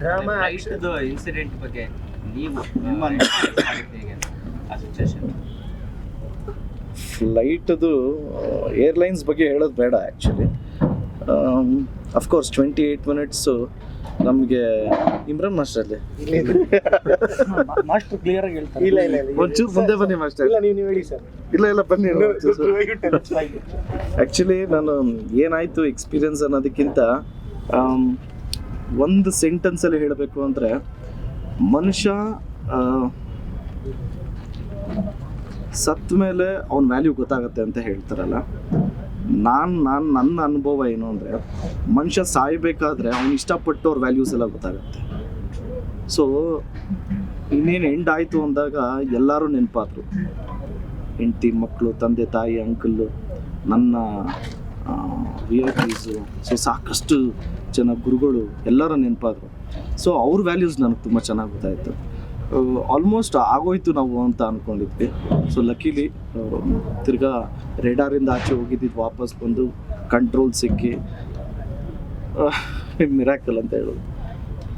Drama ಇಷ್ಟದು incident ಬಗ್ಗೆ ನೀವು ನಿಮ್ಮ ಹೇಗೆ ಆ ಸಿಚುವೇಶನ್ ಫ್ಲೈಟದು ಏರ್ಲೈನ್ಸ್ ಬಗ್ಗೆ ಹೇಳೋದು ಬೇಡ actually of course twenty eight minutes ನಮಗೆ ಇಮ್ರಾನ್ ಮಾಸ್ಟರ್ಲಿ ಮಾಸ್ಟರ್ ಕ್ಲಿಯರ್ ಆಗಿ ಹೇಳ್ತಾರೆ. ಇಲ್ಲ ಇಲ್ಲ ಇಲ್ಲ. ಒಂಚೂರು ಮುಂದೆ ಬನ್ನಿ ಮಾಸ್ಟರ್. ಇಲ್ಲ ನೀವು ನೀವು ಹೇಳಿ ಸರ್. ಇಲ್ಲ ಇಲ್ಲ ಬನ್ನಿ ಆ್ಯಕ್ಚುಲಿ ನಾನು ಏನಾಯಿತು ಎಕ್ಸ್ಪೀರಿಯನ್ಸ್ ಅನ್ನೋದಕ್ಕಿಂತ ಒಂದು ಸೆಂಟೆನ್ಸಲ್ಲಿ ಹೇಳಬೇಕು ಅಂದರೆ, ಮನುಷ್ಯ ಸತ್ ಮೇಲೆ ಅವನ ವ್ಯಾಲ್ಯೂ ಗೊತ್ತಾಗುತ್ತೆ ಅಂತ ಹೇಳ್ತಾರಲ್ಲ. ನಾನು ನಾನು, ನನ್ನ ಅನುಭವ ಏನು ಅಂದರೆ, ಮನುಷ್ಯ ಸಾಯಬೇಕಾದ್ರೆ ಅವ್ನು ಇಷ್ಟಪಟ್ಟು ಅವ್ರ ವ್ಯಾಲ್ಯೂಸ್ ಎಲ್ಲ ಗೊತ್ತಾಗುತ್ತೆ. ಸೊ ಇನ್ನೇನು ಎಂಡ್ ಆಯ್ತು ಅಂದಾಗ ಎಲ್ಲರೂ ನೆನಪಾದ್ರು. ಹೆಂಡತಿ ಮಕ್ಕಳು ತಂದೆ, ತಾಯಿ ಅಂಕಲ್ ನನ್ನ ಪೀಸು ಸೊ ಸಾಕಷ್ಟು ಜನ ಗುರುಗಳು ಎಲ್ಲರ ನೆನಪಾದ್ರು. ಸೊ ಅವ್ರ ವ್ಯಾಲ್ಯೂಸ್ ನನಗೆ ತುಂಬ ಚೆನ್ನಾಗಿ ಗೊತ್ತಾಯಿತು. ಆಲ್ಮೋಸ್ಟ್ ಆಗೋಯ್ತು ನಾವು ಅಂತ ಅಂದ್ಕೊಂಡಿದ್ವಿ ಸೊ ಲಕ್ಕಿಲಿ ತಿರ್ಗಾ ರೇಡಾರಿಂದ ಆಚೆ ಹೋಗಿದ್ದಿದ್ದು ವಾಪಸ್ ಬಂದು ಕಂಟ್ರೋಲ್ ಸಿಕ್ಕಿ. ಮಿರಾಕಲ್ ಅಂತ ಹೇಳೋದು.